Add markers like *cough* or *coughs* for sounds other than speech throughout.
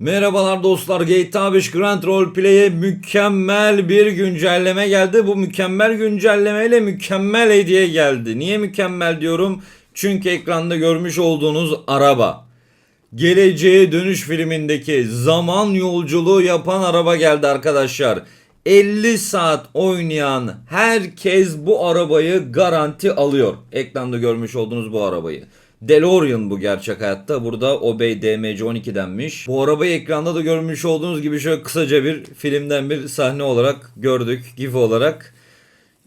Merhabalar dostlar GTA 5 Grand Roleplay'e mükemmel bir güncelleme geldi. Bu mükemmel güncellemeyle mükemmel hediye geldi. Niye mükemmel diyorum? Çünkü ekranda görmüş olduğunuz araba. Geleceğe Dönüş filmindeki zaman yolculuğu yapan araba geldi arkadaşlar. 50 saat oynayan herkes bu arabayı garanti alıyor. Ekranda görmüş olduğunuz bu arabayı. DeLorean bu gerçek hayatta. Burada Obey DMC-12 denmiş. Bu arabayı ekranda da görmüş olduğunuz gibi şöyle kısaca bir filmden bir sahne olarak gördük. GIF olarak.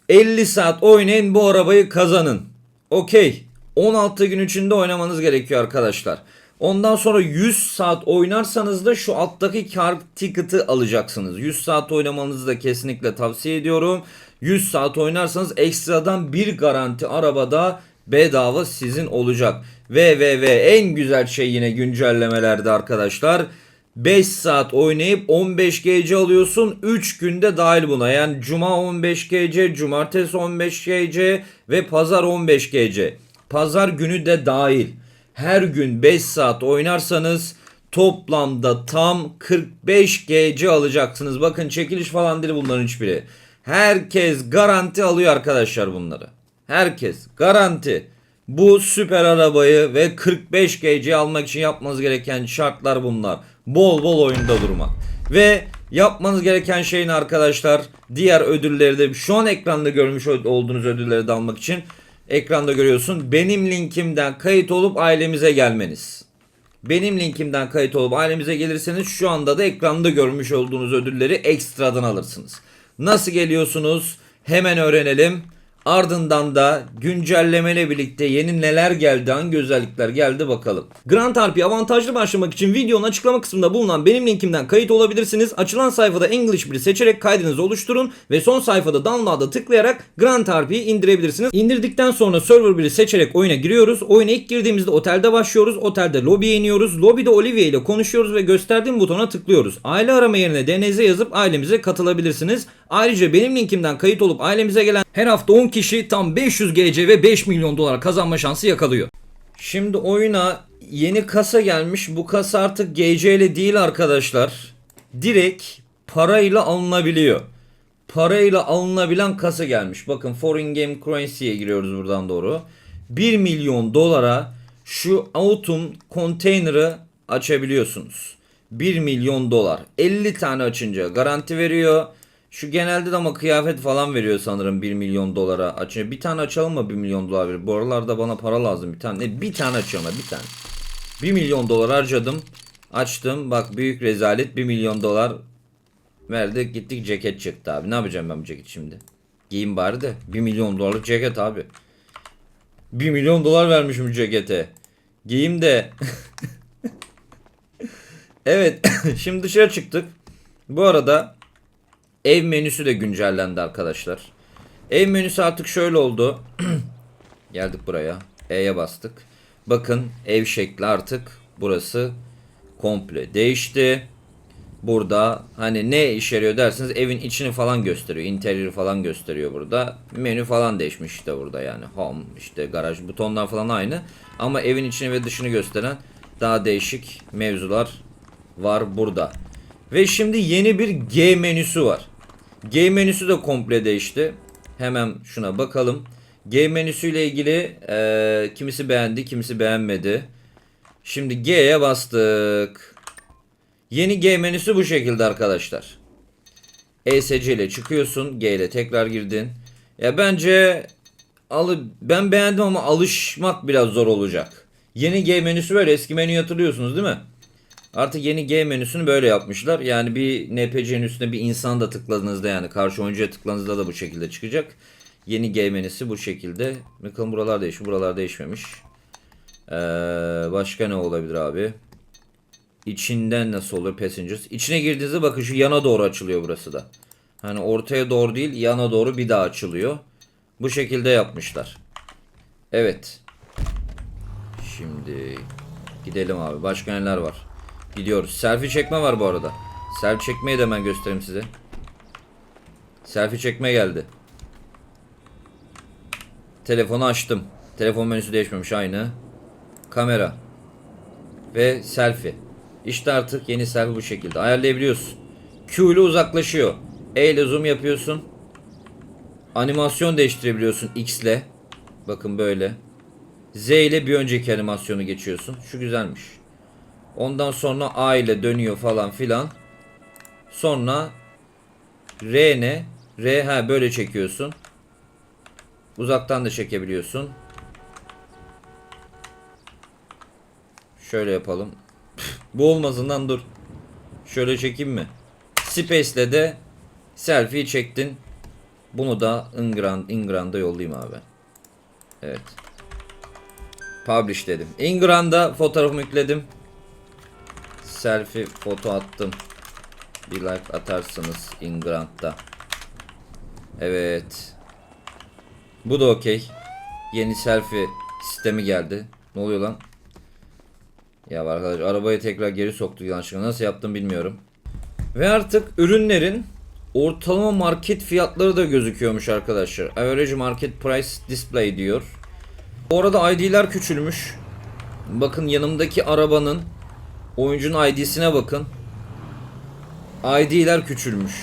50 saat oynayın bu arabayı kazanın. Okey. 16 gün içinde oynamanız gerekiyor arkadaşlar. Ondan sonra 100 saat oynarsanız da şu alttaki kar ticket'ı alacaksınız. 100 saat oynamanızı da kesinlikle tavsiye ediyorum. 100 saat oynarsanız ekstradan bir garanti arabada bedava sizin olacak. Ve ve ve en güzel şey yine güncellemelerde arkadaşlar. 5 saat oynayıp 15 gece alıyorsun. 3 günde dahil buna. Yani cuma 15 gece, cumartesi 15 gece ve pazar 15 gece. Pazar günü de dahil. Her gün 5 saat oynarsanız toplamda tam 45 gece alacaksınız. Bakın çekiliş falan değil bunların hiçbiri. Herkes garanti alıyor arkadaşlar bunları. Herkes garanti. Bu süper arabayı ve 45 GC almak için yapmanız gereken şartlar bunlar. Bol bol oyunda durmak. Ve yapmanız gereken şeyin arkadaşlar diğer ödülleri de şu an ekranda görmüş olduğunuz ödülleri de almak için ekranda görüyorsun. Benim linkimden kayıt olup ailemize gelmeniz. Benim linkimden kayıt olup ailemize gelirseniz şu anda da ekranda görmüş olduğunuz ödülleri ekstradan alırsınız. Nasıl geliyorsunuz? Hemen öğrenelim. Ardından da güncellemeyle birlikte yeni neler geldi, hangi özellikler geldi bakalım. Grand RP avantajlı başlamak için videonun açıklama kısmında bulunan benim linkimden kayıt olabilirsiniz. Açılan sayfada English 1'i seçerek kaydınızı oluşturun ve son sayfada download'a tıklayarak Grand RP'yi indirebilirsiniz. İndirdikten sonra server 1'i seçerek oyuna giriyoruz. Oyuna ilk girdiğimizde otelde başlıyoruz. Otelde lobiye iniyoruz. Lobide Olivia ile konuşuyoruz ve gösterdiğim butona tıklıyoruz. Aile arama yerine DNZ yazıp ailemize katılabilirsiniz. Ayrıca benim linkimden kayıt olup ailemize gelen her hafta 10 kişi tam 500 GC ve 5 milyon dolar kazanma şansı yakalıyor. Şimdi oyuna yeni kasa gelmiş. Bu kasa artık GC ile değil arkadaşlar. Direkt parayla alınabiliyor. Parayla alınabilen kasa gelmiş. Bakın Foreign Game Currency'ye giriyoruz buradan doğru. 1 milyon dolara şu Autumn Container'ı açabiliyorsunuz. 1 milyon dolar. 50 tane açınca garanti veriyor. Şu genelde de ama kıyafet falan veriyor sanırım 1 milyon dolara açınca. Bir tane açalım mı 1 milyon dolar verir? Bu aralarda bana para lazım bir tane. Ne, bir tane açıyorum ben bir tane. 1 milyon dolar harcadım. Açtım. Bak büyük rezalet 1 milyon dolar verdi. Gittik ceket çıktı abi. Ne yapacağım ben bu ceket şimdi? Giyeyim bari de. 1 milyon dolarlık ceket abi. 1 milyon dolar vermişim cekete. Giyeyim de. *laughs* evet. *coughs* şimdi dışarı çıktık. Bu arada Ev menüsü de güncellendi arkadaşlar. Ev menüsü artık şöyle oldu. *clears throat* Geldik buraya. E'ye bastık. Bakın ev şekli artık burası komple değişti. Burada hani ne işe yarıyor derseniz evin içini falan gösteriyor. Interior falan gösteriyor burada. Menü falan değişmiş işte burada yani. Home işte garaj butonlar falan aynı. Ama evin içini ve dışını gösteren daha değişik mevzular var burada. Ve şimdi yeni bir G menüsü var. G menüsü de komple değişti. Hemen şuna bakalım. G menüsüyle ilgili e, kimisi beğendi, kimisi beğenmedi. Şimdi G'ye bastık. Yeni G menüsü bu şekilde arkadaşlar. ESC ile çıkıyorsun. G ile tekrar girdin. Ya bence alı ben beğendim ama alışmak biraz zor olacak. Yeni G menüsü böyle eski menüyü hatırlıyorsunuz değil mi? Artık yeni G menüsünü böyle yapmışlar. Yani bir NPC'nin üstüne bir insan da tıkladığınızda yani karşı oyuncuya tıkladığınızda da bu şekilde çıkacak. Yeni G menüsü bu şekilde. Bakalım buralar değişmiş. Buralar değişmemiş. Ee, başka ne olabilir abi? İçinden nasıl olur Passengers? İçine girdiğinizde bakın şu yana doğru açılıyor burası da. Hani ortaya doğru değil yana doğru bir daha açılıyor. Bu şekilde yapmışlar. Evet. Şimdi gidelim abi. Başka neler var? Gidiyoruz. Selfie çekme var bu arada. Selfie çekmeyi de hemen göstereyim size. Selfie çekme geldi. Telefonu açtım. Telefon menüsü değişmemiş aynı. Kamera. Ve selfie. İşte artık yeni selfie bu şekilde ayarlayabiliyorsun. Q ile uzaklaşıyor. E ile zoom yapıyorsun. Animasyon değiştirebiliyorsun X ile. Bakın böyle. Z ile bir önceki animasyonu geçiyorsun. Şu güzelmiş. Ondan sonra A ile dönüyor falan filan. Sonra R ne? R ha böyle çekiyorsun. Uzaktan da çekebiliyorsun. Şöyle yapalım. *laughs* Bu olmasından dur. Şöyle çekeyim mi? Space ile de selfie çektin. Bunu da Ingran, Ingran'da yollayayım abi. Evet. Publish dedim. Ingran'da fotoğrafımı yükledim. Selfie foto attım. Bir like atarsınız Ingrand'da. Evet. Bu da okey. Yeni selfie sistemi geldi. Ne oluyor lan? Ya arkadaş arabayı tekrar geri soktuk yanlışlıkla. Nasıl yaptım bilmiyorum. Ve artık ürünlerin ortalama market fiyatları da gözüküyormuş arkadaşlar. Average market price display diyor. Bu arada ID'ler küçülmüş. Bakın yanımdaki arabanın oyuncunun ID'sine bakın. ID'ler küçülmüş.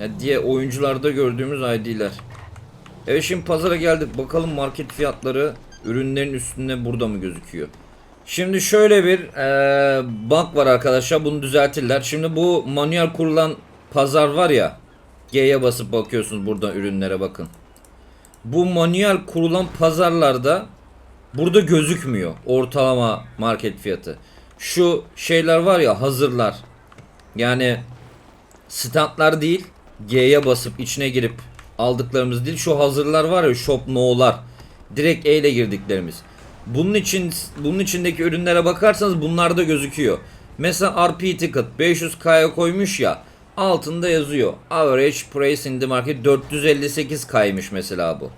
Ya diye oyuncularda gördüğümüz ID'ler. Evet şimdi pazara geldik. Bakalım market fiyatları ürünlerin üstünde burada mı gözüküyor? Şimdi şöyle bir eee bug var arkadaşlar. Bunu düzeltirler. Şimdi bu manuel kurulan pazar var ya. G'ye basıp bakıyorsunuz burada ürünlere bakın. Bu manuel kurulan pazarlarda burada gözükmüyor ortalama market fiyatı. Şu şeyler var ya hazırlar. Yani standlar değil. G'ye basıp içine girip aldıklarımız değil. Şu hazırlar var ya shop no'lar. Direkt E ile girdiklerimiz. Bunun için bunun içindeki ürünlere bakarsanız bunlar da gözüküyor. Mesela RP ticket 500K'ya koymuş ya altında yazıyor. Average price in the market 458 kaymış mesela bu.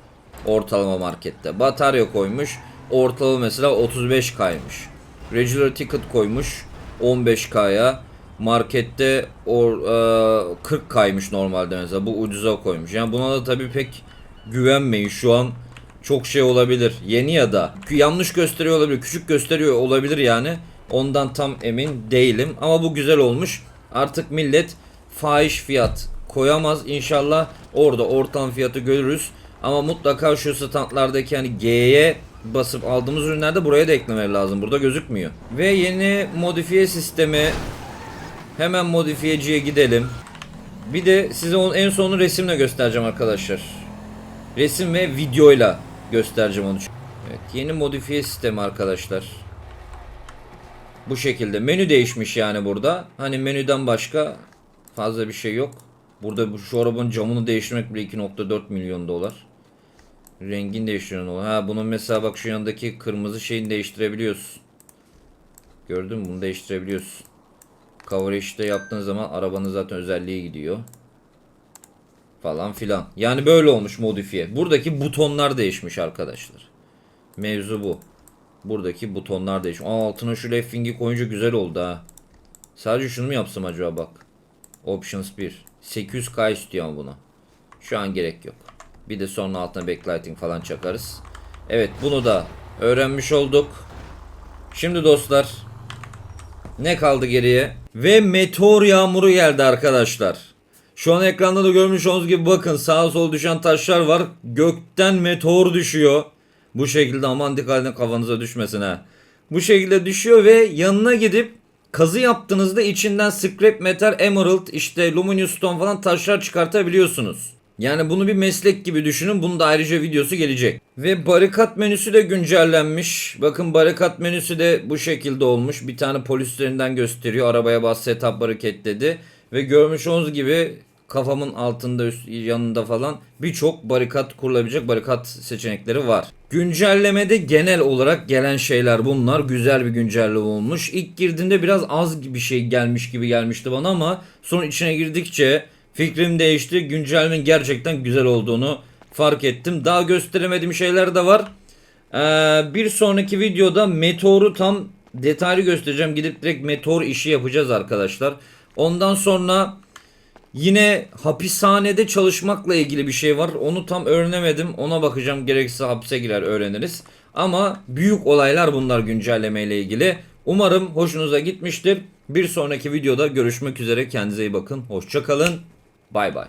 Ortalama markette. Batarya koymuş. Ortalama mesela 35 kaymış. Regular ticket koymuş 15K'ya. Markette or, e, 40 kaymış normalde mesela. Bu ucuza koymuş. Yani buna da tabii pek güvenmeyin. Şu an çok şey olabilir. Yeni ya da yanlış gösteriyor olabilir. Küçük gösteriyor olabilir yani. Ondan tam emin değilim. Ama bu güzel olmuş. Artık millet fahiş fiyat koyamaz. İnşallah orada ortam fiyatı görürüz. Ama mutlaka şu standlardaki hani G'ye basıp aldığımız ürünlerde buraya da eklemeleri lazım. Burada gözükmüyor. Ve yeni modifiye sistemi hemen modifiyeciye gidelim. Bir de size onun en sonunu resimle göstereceğim arkadaşlar. Resim ve videoyla göstereceğim onu. Evet, yeni modifiye sistemi arkadaşlar. Bu şekilde. Menü değişmiş yani burada. Hani menüden başka fazla bir şey yok. Burada bu şu arabanın camını değiştirmek bile 2.4 milyon dolar. Rengini değiştiriyorsun. Ha bunun mesela bak şu yandaki kırmızı şeyini değiştirebiliyorsun. Gördün mü? Bunu değiştirebiliyorsun. Coverage'de yaptığın zaman arabanın zaten özelliği gidiyor. Falan filan. Yani böyle olmuş modifiye. Buradaki butonlar değişmiş arkadaşlar. Mevzu bu. Buradaki butonlar değişmiş. Aa, altına şu leffing'i koyunca güzel oldu ha. Sadece şunu mu yapsam acaba bak. Options 1. 800k istiyor buna. Şu an gerek yok. Bir de sonra altına backlighting falan çakarız. Evet bunu da öğrenmiş olduk. Şimdi dostlar ne kaldı geriye? Ve meteor yağmuru geldi arkadaşlar. Şu an ekranda da görmüş olduğunuz gibi bakın sağa sola düşen taşlar var. Gökten meteor düşüyor. Bu şekilde aman dikkat edin kafanıza düşmesin ha. Bu şekilde düşüyor ve yanına gidip kazı yaptığınızda içinden scrap metal, emerald, işte luminous stone falan taşlar çıkartabiliyorsunuz. Yani bunu bir meslek gibi düşünün. Bunun da ayrıca videosu gelecek. Ve barikat menüsü de güncellenmiş. Bakın barikat menüsü de bu şekilde olmuş. Bir tane polis üzerinden gösteriyor. Arabaya bas setup bariket dedi. Ve görmüş olduğunuz gibi kafamın altında üst, yanında falan birçok barikat kurulabilecek barikat seçenekleri var. Güncellemede genel olarak gelen şeyler bunlar. Güzel bir güncelleme olmuş. İlk girdiğimde biraz az bir şey gelmiş gibi gelmişti bana ama sonra içine girdikçe fikrim değişti. Güncellemenin gerçekten güzel olduğunu fark ettim. Daha gösteremediğim şeyler de var. Ee, bir sonraki videoda meteoru tam detaylı göstereceğim. Gidip direkt meteor işi yapacağız arkadaşlar. Ondan sonra yine hapishanede çalışmakla ilgili bir şey var. Onu tam öğrenemedim. Ona bakacağım. Gerekirse hapse girer öğreniriz. Ama büyük olaylar bunlar güncelleme ile ilgili. Umarım hoşunuza gitmiştir. Bir sonraki videoda görüşmek üzere. Kendinize iyi bakın. Hoşçakalın. Bay bay.